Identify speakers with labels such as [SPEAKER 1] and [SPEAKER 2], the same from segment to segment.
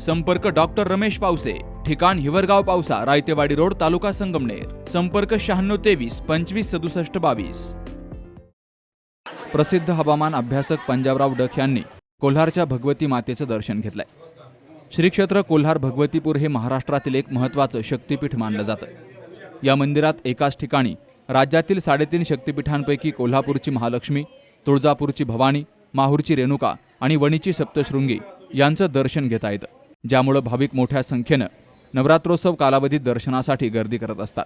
[SPEAKER 1] संपर्क डॉक्टर रमेश पावसे ठिकाण हिवरगाव पावसा रायतेवाडी रोड तालुका संगमनेर. संपर्क शहाण्णव तेवीस पंचवीस सदुसष्ट बावीस. प्रसिद्ध हवामान अभ्यासक पंजाबराव डक यांनी कोल्हारच्या भगवती मातेचं दर्शन घेतलंय. श्री क्षेत्र कोल्हार भगवतीपूर हे महाराष्ट्रातील एक महत्त्वाचं शक्तिपीठ मानलं जातं. या मंदिरात एकाच ठिकाणी राज्यातील साडेतीन शक्तिपीठांपैकी कोल्हापूरची महालक्ष्मी तुळजापूरची भवानी माहूरची रेणुका आणि वणीची सप्तशृंगी यांचं दर्शन घेता येतं. ज्यामुळं भाविक मोठ्या संख्येनं नवरात्रोत्सव कालावधीत दर्शनासाठी गर्दी करत असतात.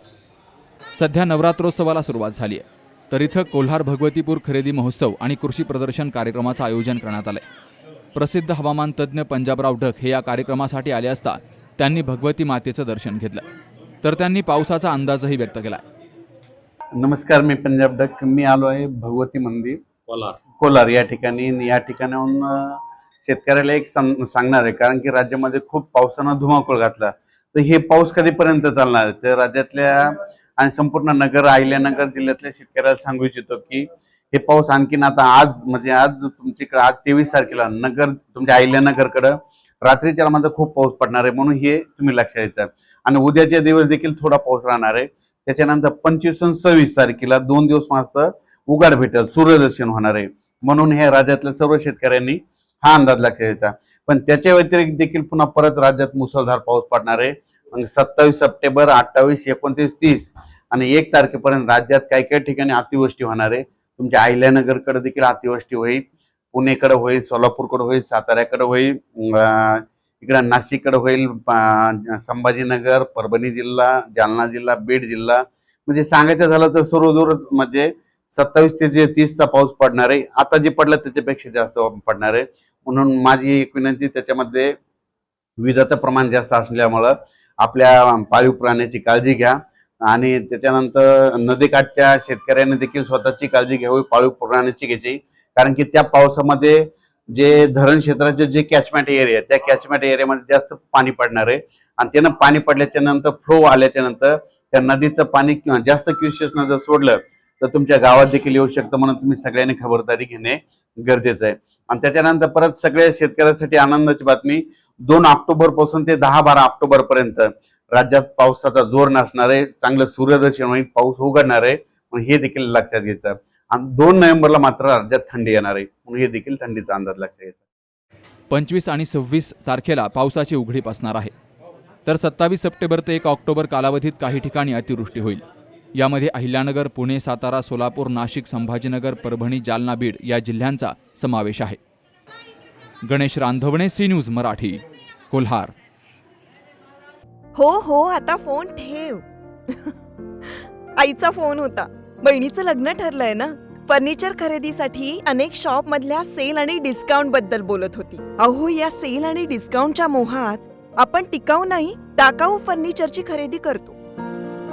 [SPEAKER 1] सध्या नवरात्रोत्सवाला सुरुवात झाली आहे. तर इथं कोल्हार भगवतीपूर खरेदी महोत्सव आणि कृषी प्रदर्शन कार्यक्रमाचं आयोजन करण्यात आलंय. प्रसिद्ध हवामान तज्ज्ञ पंजाबराव ढग हे या कार्यक्रमासाठी आले असता त्यांनी भगवती मातेचं दर्शन घेतलं. तर त्यांनी पावसाचा अंदाजही व्यक्त केला.
[SPEAKER 2] नमस्कार मी पंजाब डक मी आलो आहे भगवती मंदिर.
[SPEAKER 3] कोलार
[SPEAKER 2] कोलार या ठिकाणी. या ठिकाणाहून शेतकऱ्याला एक सांगणार आहे. कारण की राज्यामध्ये खूप पावसानं धुमाकूळ घातला. तर हे पाऊस कधीपर्यंत चालणार आहे? तर राज्यातल्या आणि संपूर्ण नगर अहिल्यानगर जिल्ह्यातल्या शेतकऱ्याला सांगू इच्छितो की हे पाऊस आणखीन आता आज म्हणजे आज तुमच्याकडे आज तेवीस तारखेला नगर तुमच्या अहिल्यानगरकडं रात्रीच्या मध्ये खूप पाऊस पडणार आहे म्हणून हे तुम्ही लक्षात येतं. आणि उद्याच्या दिवस देखील थोडा पाऊस राहणार आहे. त्याच्यानंतर पंचवीस आणि सव्वीस तारखेला दोन दिवस मात्र उघाड भेटेल सूर्यदर्शन होणार आहे. म्हणून हे राज्यातल्या सर्व शेतकऱ्यांनी हा अंदाज लक्षात घ्यायचा पण त्याच्या व्यतिरिक्त देखील पुन्हा परत राज्यात मुसळधार पाऊस पडणार आहे. मग सत्तावीस सप्टेंबर अठ्ठावीस एकोणतीस तीस आणि एक तारखेपर्यंत राज्यात काही काही ठिकाणी अतिवृष्टी होणार आहे. तुमच्या अहिल्यानगरकडे देखील अतिवृष्टी होईल. पुणेकडे होईल सोलापूरकडे होईल साताऱ्याकडे होईल इकडं नाशिककडे होईल संभाजीनगर परभणी जिल्हा जालना जिल्हा बीड जिल्हा. म्हणजे सांगायचं झालं तर सर्वदूरच म्हणजे सत्तावीस ते जे तीसचा पाऊस पडणार आहे आता जे पडलं त्याच्यापेक्षा जास्त पडणार आहे. म्हणून माझी एक विनंती त्याच्यामध्ये विजाचं प्रमाण जास्त असल्यामुळं आपल्या पाळीव प्राण्याची काळजी घ्या. आणि त्याच्यानंतर नदीकाठच्या शेतकऱ्यांनी देखील स्वतःची काळजी घ्यावी पाळीव प्राण्याची घ्यायची. कारण की त्या पावसामध्ये जे धरण क्षेत्राचे जे कॅचमेंट एरिया त्या कॅचमेंट एरियामध्ये जास्त पाणी पडणार आहे. आणि त्यानं पाणी पडल्याच्या नंतर फ्लो आल्याच्यानंतर त्या नदीचं पाणी किंवा जास्त क्युशियसनं जर सोडलं तर तुमच्या गावात देखील येऊ शकतं म्हणून तुम्ही सगळ्यांनी खबरदारी घेणे गरजेचं आहे. आणि त्याच्यानंतर परत सगळ्या शेतकऱ्यांसाठी आनंदाची बातमी. दोन ऑक्टोबरपासून ते दहा बारा ऑक्टोबर पर्यंत राज्यात पावसाचा जोर नसणार आहे चांगलं सूर्यदर्शन होईल पाऊस उघडणार आहे म्हणून हे देखील लक्षात घ्यायचं. आणि दोन नोव्हेंबरला मात्र राज्यात थंडी येणार आहे म्हणून हे देखील थंडीचा अंदाज लक्षात घ्यायचा.
[SPEAKER 1] पंचवीस आणि सव्वीस तारखेला पावसाची उघडीप असणार आहे. तर सत्तावीस सप्टेंबर ते एक ऑक्टोबर कालावधीत काही ठिकाणी अतिवृष्टी होईल. यामध्ये अहिल्यानगर पुणे सातारा सोलापूर नाशिक संभाजीनगर परभणी जालना बीड या जिल्ह्यांचा समावेश आहे. Ganesh Randhavane C news Marathi Kolhar.
[SPEAKER 4] हो हो आता फोन ठेव. आईचा फोन होता. बहिणीचं लग्न ठरलंय ना? फर्निचर खरेदीसाठी अनेक शॉप मधल्या सेल आणि डिस्काउंटबद्दल बोलत होती. अहो या सेल आणि डिस्काउंटच्या मोहात आपण टिकाऊ नाही टाकाऊ फर्निचरची खरेदी करतो.